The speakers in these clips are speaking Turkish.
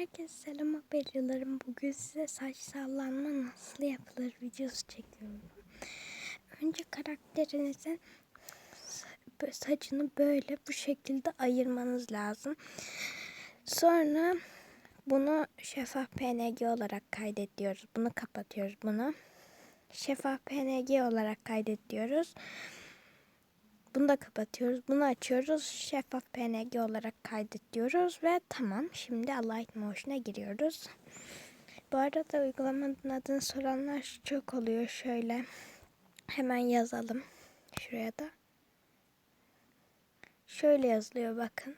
Herkese selam habercilerim. Bugün size saç sallanma nasıl yapılır videosu çekiyorum. Önce karakterinizin sa- saçını böyle bu şekilde ayırmanız lazım. Sonra bunu şeffaf PNG olarak kaydediyoruz. Bunu kapatıyoruz bunu. Şeffaf PNG olarak kaydediyoruz. Da kapatıyoruz. Bunu açıyoruz. Şeffaf PNG olarak kaydediyoruz ve tamam. Şimdi Alight Motion'a giriyoruz. Bu arada uygulamanın adını soranlar çok oluyor. Şöyle hemen yazalım. Şuraya da. Şöyle yazılıyor bakın.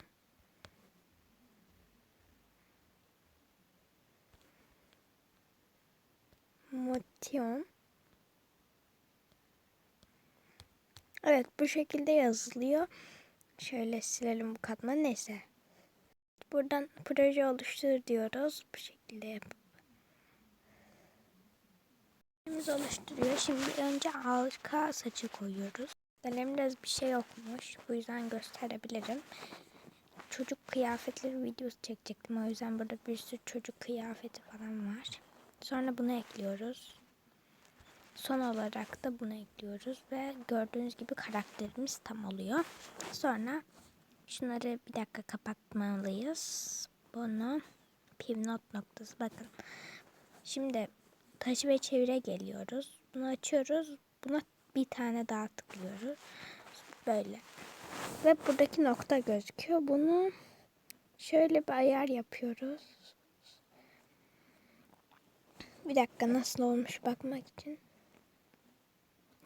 Motion. Evet bu şekilde yazılıyor. Şöyle silelim bu katmanı neyse. Buradan proje oluştur diyoruz. Bu şekilde yapıp. Oluşturuyor. Şimdi önce arka saçı koyuyoruz. Biraz bir şey yokmuş. Bu yüzden gösterebilirim. Çocuk kıyafetleri videosu çekecektim. O yüzden burada bir sürü çocuk kıyafeti falan var. Sonra bunu ekliyoruz. Son olarak da bunu ekliyoruz ve gördüğünüz gibi karakterimiz tam oluyor. Sonra şunları bir dakika kapatmalıyız. Bunu pivnot noktası bakın. Şimdi taşı ve çevire geliyoruz. Bunu açıyoruz. Buna bir tane daha tıklıyoruz. Böyle. Ve buradaki nokta gözüküyor. Bunu şöyle bir ayar yapıyoruz. Bir dakika nasıl olmuş bakmak için.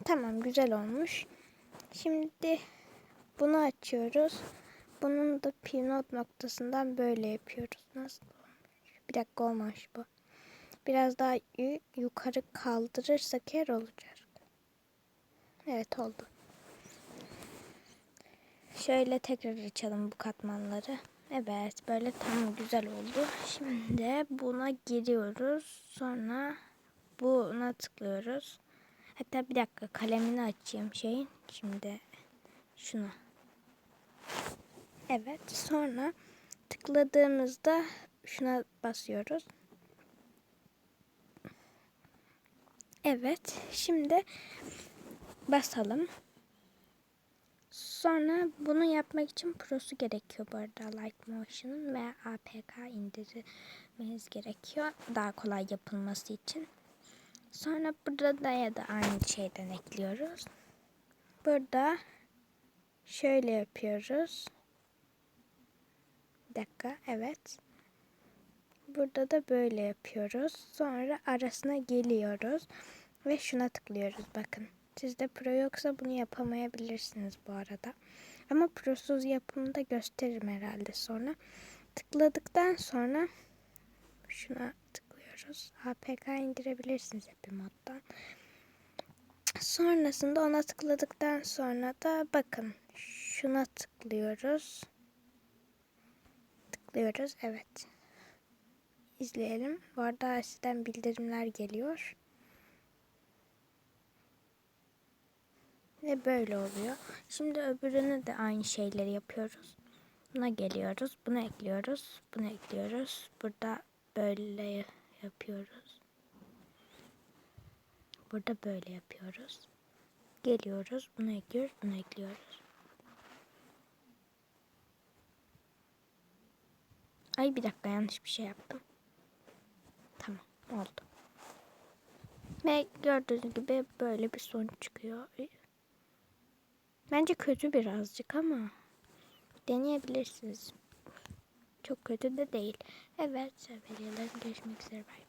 Tamam güzel olmuş. Şimdi bunu açıyoruz. Bunun da pivot noktasından böyle yapıyoruz. Nasıl olmuş? Bir dakika olmamış bu. Biraz daha yukarı kaldırırsak her olacak. Evet oldu. Şöyle tekrar açalım bu katmanları. Evet böyle tam güzel oldu. Şimdi buna giriyoruz. Sonra buna tıklıyoruz. Hatta bir dakika kalemini açayım şeyin. Şimdi şunu. Evet sonra tıkladığımızda şuna basıyoruz. Evet şimdi basalım. Sonra bunu yapmak için prosu gerekiyor bu arada Light Motion'ın ve APK indirmeniz gerekiyor. Daha kolay yapılması için. Sonra burada da ya da aynı şeyden ekliyoruz. Burada şöyle yapıyoruz. Bir dakika evet. Burada da böyle yapıyoruz. Sonra arasına geliyoruz ve şuna tıklıyoruz bakın. Sizde pro yoksa bunu yapamayabilirsiniz bu arada. Ama prosuz yapımında gösteririm herhalde sonra. Tıkladıktan sonra şuna tıklıyoruz. APK indirebilirsiniz Happy Mod'dan. Sonrasında ona tıkladıktan sonra da bakın şuna tıklıyoruz. Tıklıyoruz evet. İzleyelim. Bu arada sizden bildirimler geliyor. Ve böyle oluyor. Şimdi öbürünü de aynı şeyleri yapıyoruz. Buna geliyoruz. Bunu ekliyoruz. Bunu ekliyoruz. Burada böyle yapıyoruz. Burada böyle yapıyoruz. Geliyoruz. Bunu ekliyoruz. Bunu ekliyoruz. Ay bir dakika yanlış bir şey yaptım. Tamam oldu. Ve gördüğünüz gibi böyle bir sonuç çıkıyor. Bence kötü birazcık ama deneyebilirsiniz. Çok kötü de değil. Evet sevgililerim görüşmek üzere. Bye.